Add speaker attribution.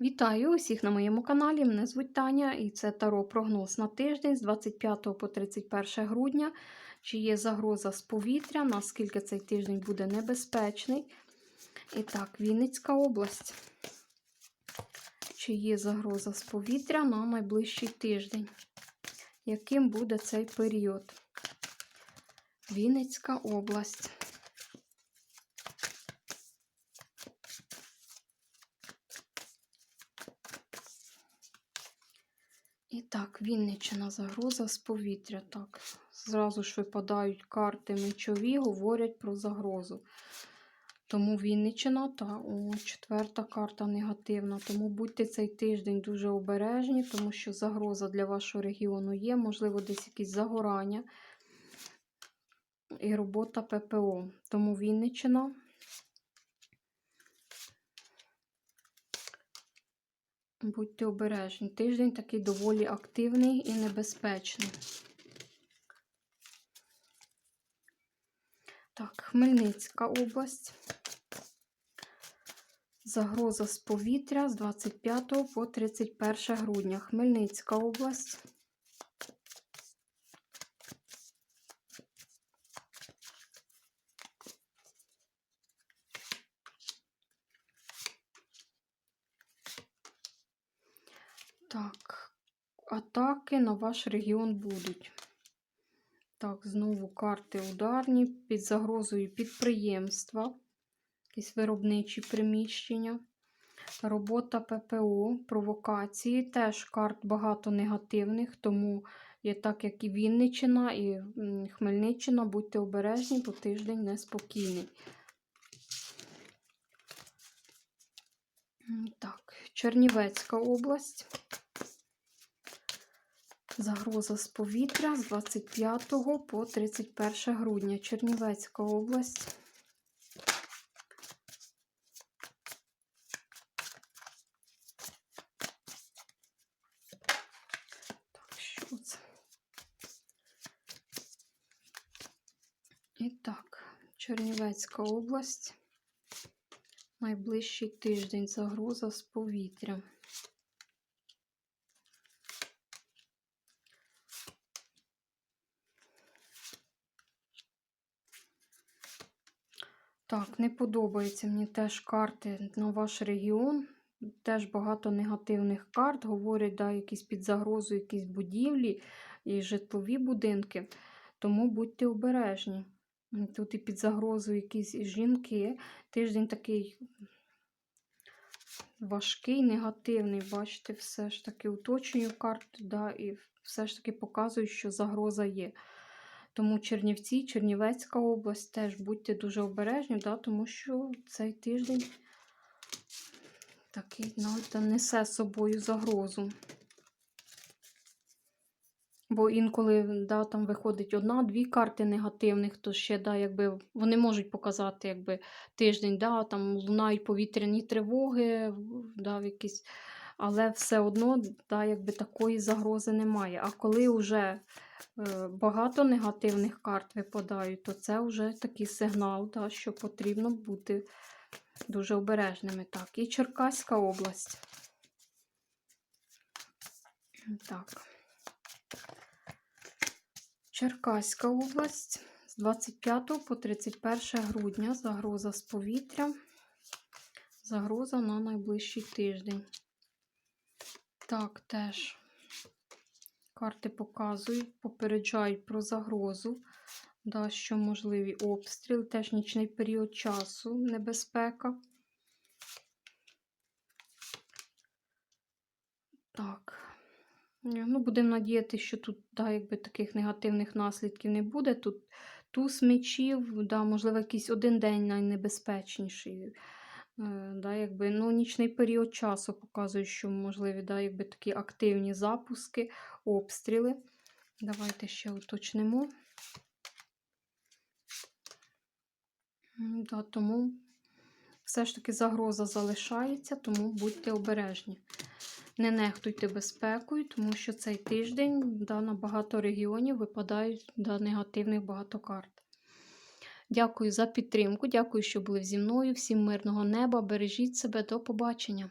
Speaker 1: Вітаю усіх на моєму каналі. Мене звуть Таня і це Таро прогноз на тиждень з 25 по 31 грудня. Чи є загроза з повітря, наскільки цей тиждень буде небезпечний. І так, Вінницька область. Чи є загроза з повітря на найближчий тиждень? Яким буде цей період? Вінницька область. І так, Вінниччина загроза з повітря. Так, зразу ж випадають карти мечові, говорять про загрозу. Тому Вінниччина та о, четверта карта негативна. Тому будьте цей тиждень дуже обережні, тому що загроза для вашого регіону є, можливо, десь якісь загорання і робота ППО. Тому Вінниччина. Будьте обережні. Тиждень такий доволі активний і небезпечний. Так, Хмельницька область. Загроза з повітря з 25 по 31 грудня. Хмельницька область. Так, атаки на ваш регіон будуть. Так, знову карти ударні, під загрозою підприємства, якісь виробничі приміщення, робота ППО, провокації. Теж карт багато негативних, тому є так, як і Вінниччина, і Хмельниччина, будьте обережні, бо тиждень неспокійний. Так, Чернівецька область. Загроза з повітря з 25 по 31 грудня. Чернівецька область. Так, що це? І так, Чернівецька область. Найближчий тиждень загроза з повітря. Так, не подобається мені теж карти на ваш регіон. Теж багато негативних карт. Говорять, да, якісь під загрозою, якісь будівлі і житлові будинки. Тому будьте обережні. Тут і під загрозою якісь жінки. Тиждень такий важкий, негативний. Бачите, все ж таки уточнюю карту, да, і все ж таки показую, що загроза є. Тому Чернівці, Чернівецька область теж будьте дуже обережні, да, тому що цей тиждень такий навіть несе з собою загрозу. Бо інколи да, там виходить одна-дві карти негативних, то ще да, якби, вони можуть показати якби, тиждень, да, там лунають повітряні тривоги, да, якісь, але все одно да, якби, такої загрози немає. А коли вже е, багато негативних карт випадають, то це вже такий сигнал, да, що потрібно бути дуже обережними. Так, І Черкаська область. Так. Черкаська область з 25 по 31 грудня загроза з повітря, загроза на найближчий тиждень. Так, теж карти показують, попереджають про загрозу, да, що можливі обстріли, теж нічний період часу, небезпека. Так. Ну, Будемо надіятися, що тут да, якби таких негативних наслідків не буде. Тут туз мечів, да, можливо, якийсь один день найнебезпечніший. Е, да, якби, ну, Нічний період часу показує, що можливі да, якби такі активні запуски, обстріли. Давайте ще уточнимо. Да, Тому все ж таки загроза залишається, тому будьте обережні. Не нехтуйте безпекою, тому що цей тиждень да, на багато регіонів випадають да, негативних багато карт. Дякую за підтримку, дякую, що були зі мною. Всім мирного неба. Бережіть себе, до побачення!